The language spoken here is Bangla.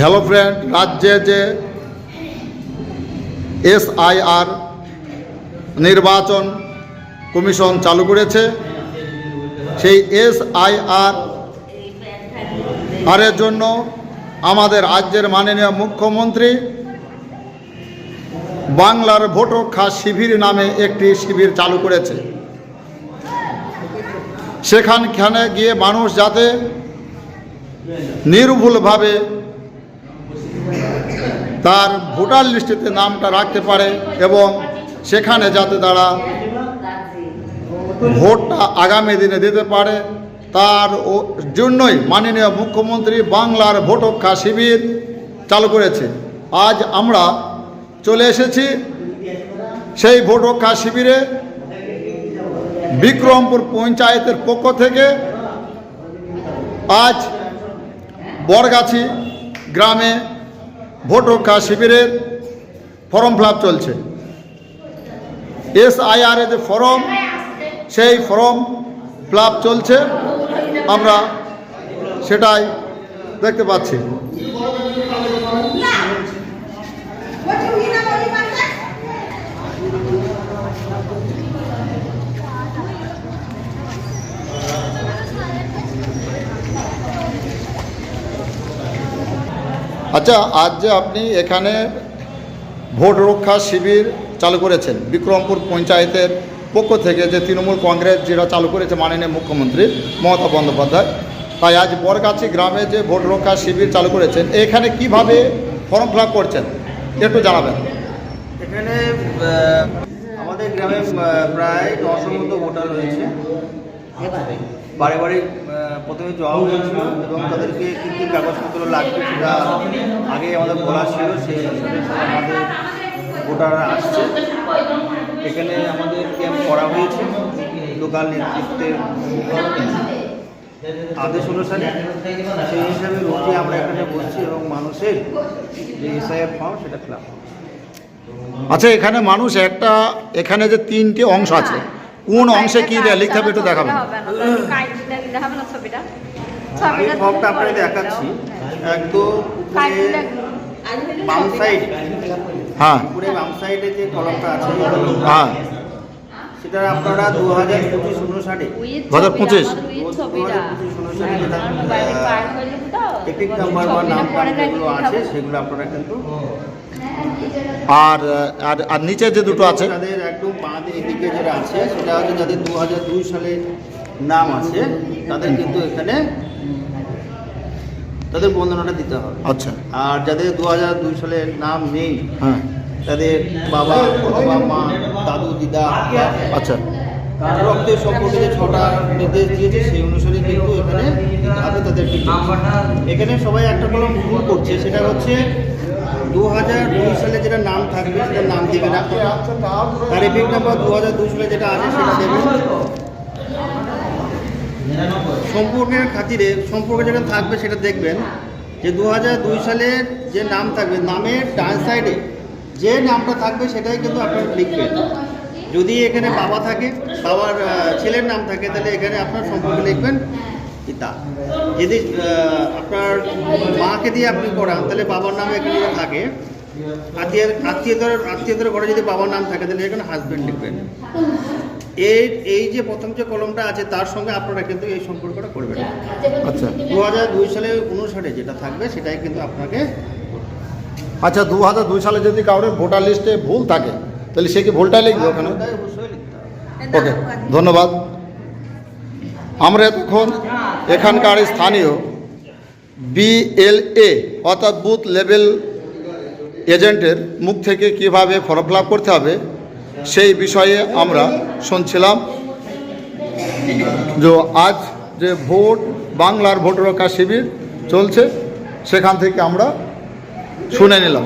হ্যালো ফ্রেন্ড রাজ্যে যে এসআইআর নির্বাচন কমিশন চালু করেছে। সেই এসআইআর আরের জন্য আমাদের রাজ্যের মাননীয় মুখ্যমন্ত্রী বাংলার ভোটরক্ষা শিবির নামে একটি শিবির চালু করেছে। সেখানখানে গিয়ে মানুষ যাতে নির্ভুলভাবে তার ভোটার লিস্টেতে নামটা রাখতে পারে এবং সেখানে যাতে তারা ভোটটা আগামী দিনে দিতে পারে। তার জন্যই মাননীয় মুখ্যমন্ত্রী বাংলার ভোটক্ষা শিবির চালু করেছে। আজ আমরা চলে এসেছি সেই ভোটক্ষা শিবিরে বিক্রমপুর পঞ্চায়েতের পক্ষ থেকে। আজ বরগাছি গ্রামে ভোট রক্ষা শিবিরের ফর্ম ফিল চলছে। এসআইআর যে ফর্ম, সেই ফর্ম ফিল চলছে। আমরা সেটাই দেখতে পাচ্ছি। আচ্ছা আজ যে আপনি এখানে ভোট রক্ষা শিবির চালু করেছেন, বিক্রমপুর পঞ্চায়েতের পক্ষ থেকে যে তৃণমূল কংগ্রেস যেটা চালু করেছে মাননীয় মুখ্যমন্ত্রী মমতা বন্দ্যোপাধ্যায়, তাই আজ বরগাছি গ্রামে যে ভোট রক্ষা শিবির চালু করেছেন, এখানে কীভাবে ফর্ম ফিল করছেন, একটু জানাবেন। এখানে আমাদের গ্রামে প্রায় নশো মতো ভোটার রয়েছে। বাড়ি বাড়ি প্রথমে যাওয়া হয়েছিল এবং তাদেরকে কী কী কাগজপত্র লাগবে সেটা আগে আমাদের বলা ছিল সেই হিসেবে সব আমাদের ভোটাররা আসছে। এখানে আমাদের ক্যাম্প করা হয়েছে লোকাল নেতৃত্বের আদেশ অনুসারে। সেই হিসাবে রোজই আমরা এখানে বলছি এবং মানুষের যে এসআইএফ ফর্ম সেটা ফিল আচ্ছা এখানে মানুষ একটা, এখানে যে তিনটে অংশ আছে কোন অংশে কি দেয়া? লিখতে হবে একটু দেখাবেন। দেখাবে না ছবিটা। আমি ফর্মটা দেখাচ্ছি। একদম। বাম সাইড। হ্যাঁ। উপরে বাম সাইডে যে কলমটা আছে হ্যাঁ। সেটা আপনারা দু হাজার পঁচিশ অনুসারে দু হাজার পঁচিশ? দু হাজার পঁচিশ। অনুসারে যেটা টিকিট নাম্বার বা নাম যেগুলো আছে সেগুলো আপনারা কিন্তু আর আর আর নিচে যে দুটো আছে? তাদের একদম বাঁ এদিকে যেটা আছে সেটা হচ্ছে যাদের দু হাজার দুই সালে নাম আছে তাদের কিন্তু এখানে তাদের বন্দনাটা দিতে হবে। আচ্ছা। আর যাদের দু হাজার দুই সালে নাম নেই হ্যাঁ। তাদের বাবা অথবা মা দাদু দিদা আচ্ছা। রক্তের সম্পর্কে যে ছটা নির্দেশ দিয়েছে সেই অনুসারে কিন্তু এখানে হবে তাদের এখানে সবাই একটা কলম ভুল করছে সেটা হচ্ছে দু হাজার দুই সালে যেটা নাম থাকবে সেটা নাম দেবে না। তার এপিক নাম্বার দু হাজার দুই সালে যেটা আছে সেটা দেবে। সম্পর্কের খাতিরে সম্পর্কে যেটা থাকবে সেটা দেখবেন যে দু হাজার দুই সালের যে নাম থাকবে নামের ডান সাইডে যে নামটা থাকবে সেটাই কিন্তু আপনারা লিখবেন। যদি এখানে বাবা থাকে বাবার ছেলের নাম থাকে তাহলে এখানে আপনার সম্পর্কে লিখবেন। পিতা। যদি আপনার মাকে দিয়ে আপনি করান তাহলে বাবার নাম এখানে থাকে আত্মীয় আত্মীয়তার আত্মীয়তার ঘরে যদি বাবার নাম থাকে তাহলে এখানে হাজব্যান্ড লিখবেন। এই এই যে প্রথম যে কলমটা আছে তার সঙ্গে আপনারা কিন্তু এই সম্পর্কটা করবেন। আচ্ছা। দু হাজার দুই সালে অনুসারে যেটা থাকবে সেটাই কিন্তু আপনাকে আচ্ছা দু হাজার দুই সালে যদি কারোর ভোটার লিস্টে ভুল থাকে, তাহলে সে কি ভুলটাই লিখবে ওখানে? ওকে ধন্যবাদ। আমরা এতক্ষণ এখানকার স্থানীয় বিএলএ অর্থাৎ বুথ লেভেল এজেন্টের মুখ থেকে কীভাবে ফর্ম ফিল করতে হবে, সেই বিষয়ে আমরা শুনছিলাম। যে আজ যে ভোট, বাংলার ভোটরক্ষা শিবির চলছে, সেখান থেকে আমরা শুনে নিলাম।